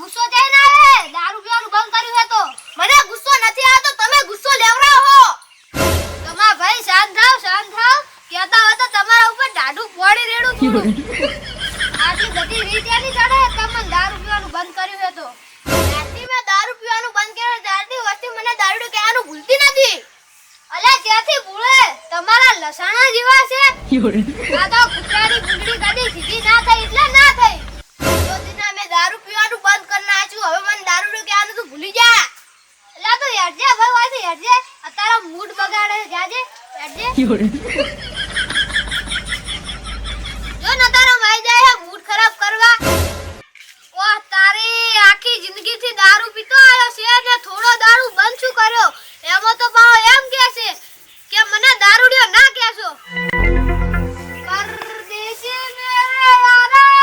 ગુસ્સો થઈ ના આવે. દારૂ આટલી બધી રીત એની ચડે તમે દારૂ પીવાનું બંધ કર્યું હે તો. જ્યારથી મેં દારૂ પીવાનું બંધ કર્યું ત્યારથી વસ્તી મને દારૂ કહેવાનું ભૂલતી નથી. અલે ત્યાંથી ભૂલે. તમારા લસાણા જેવા છે. આ તો કુતરાની ગુંડળી કદી સીધી ના થઈ એટલે ના થઈ. દિના મેં દારૂ પીવાનું બંધ કરી નાખ્યું હવે મને દારૂ કહેવાનું તું ભૂલી જા. એટલે તો હેડજે ભાઈ હોય તો હેડજે. અત્યારે મૂડ બગાડે છે, જાજે હેડજે. જો ન તારા માઈ જાય હે મૂડ ખરાબ કરવા? વાહ, તારી આખી જિંદગી થી દારૂ પીતો આવ્યો છે ને થોડો દારૂ બંધ શું કર્યો? એમાં તો પાવ એમ કે છે કે મને દારૂડિયો ના કહેશો પરદેશી મેરે યારા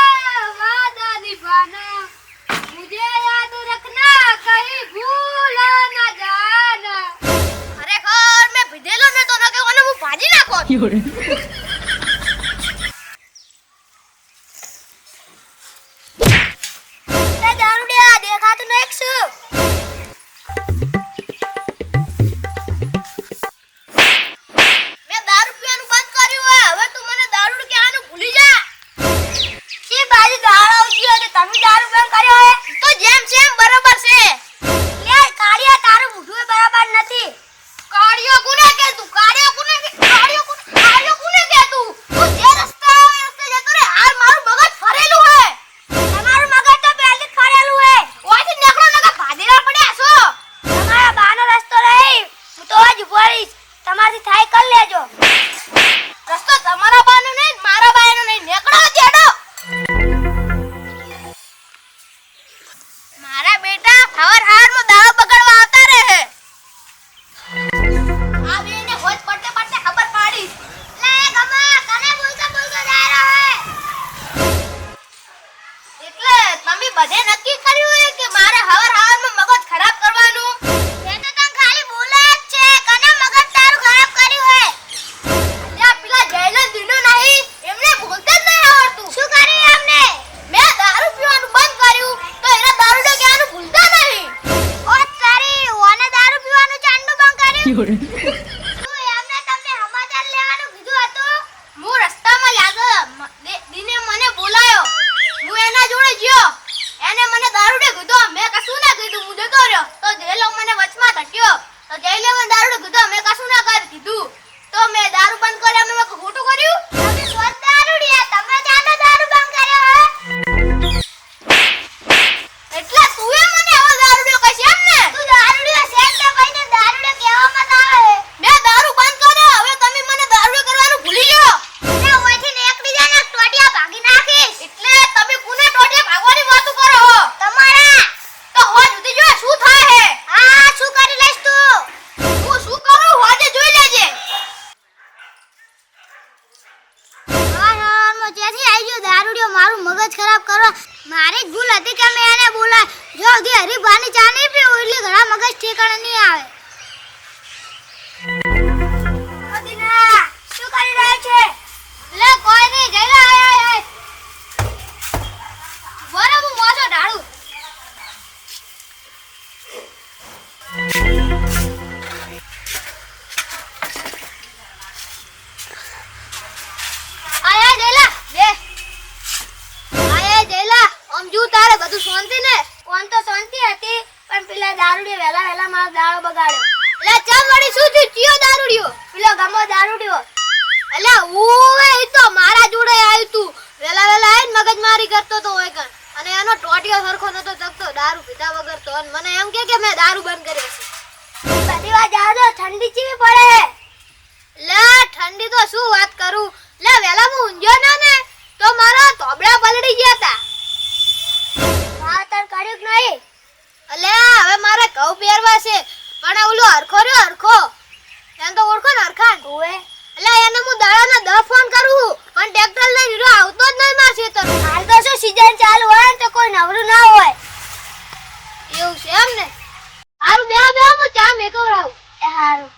યાદ રખના, કઈ ભૂલ ના જાના. ખરેખર મેં ભીધેલો ને તો ન કહેવાનો હું ભાજી નાખો. જેમ બરોબર છે. લે, કાળિયા, તારું મોઢું બરાબર નથી. કાળિયો કોને કે તું? કાળિયો કોને કે કાળિયો કોને કાળિયો કોને કે તું? તું જે રસ્તે રસ્તે જતો રે હાલ મારું મગજ ફરેલું હે. તમારું મગજ તો પહેલી ફરેલું હે. ઓથી નીકળો નકા ભાદેલા પડ્યા છો. તમારા બાનો રસ્તો રહી હું તો જ ઊભો રહીશ. તમારથી થાય કર લેજો. રસ્તો તમારા તમે બધે નક્કી કર્યું રહ્યો મને વચમાં ધક્યો તો જેલે લેવા દારૂ કીધું મેં કશું ના કરી કીધું. તો મેં દારૂ બંધ કર્યા. મેં મગજ ખરાબ કરો. મારી ભૂલ હતી કે મેં એને બોલા જો હજી હરીફાની ચા નહીં પીવું એટલે ઘણા મગજ ઠેકાણે નહીં આવે. શું કરી રહ્યા છે? લે, કોઈ નહીં આય આય. બરાબર મોજો ઢાળું. બધું શાંતિ ને? કોણ તો શાંતિ હતી, પણ પેલા દારૂડી વેલા વેલા મારો દાળો બગાડ્યો. એટલે ચમ વળી, શું થયું? ચિયો દારૂડિયો? પેલો ગમો દારૂડિયો. એટલે ઓવે એ તો મારા જોડે આવ્યું તું. વેલા વેલા આવીને મગજમારી કરતો તો હોય કણ અને એનો ટોટિયો સરખો નતો જગતો દારૂ પીધા વગર તો. અને મને એમ કે કે મેં દારૂ બંધ કર્યો છે. બધી વાત તો ઠંડી ચીવી પડે લે, ઠંડી તો શું વાત કરું? લે વેલા હું ઊંઘ્યો ના ને, તો મારા તોબડા પલડી ગયા તા. વાવતર કર્યું કે નહીં અલ્યા હવે મારે ઘઉં પહેરવા છે. પણ ઓલો હરખો રહ્યો હરખો. એને તો ઓળખો ને હરખાન? ઓએ એટલે એને હું દાડાના દસ ફોન કરું પણ ટ્રેક્ટર લઈ હીરો આવતો જ નહીં માર ખેતર. હાલ તો શું સીઝન ચાલુ હોય ને તો કોઈ નવરું ના હોય. એવું છે એમ ને સારું બે બે હું ચા મેકવડાવું. એ હારું.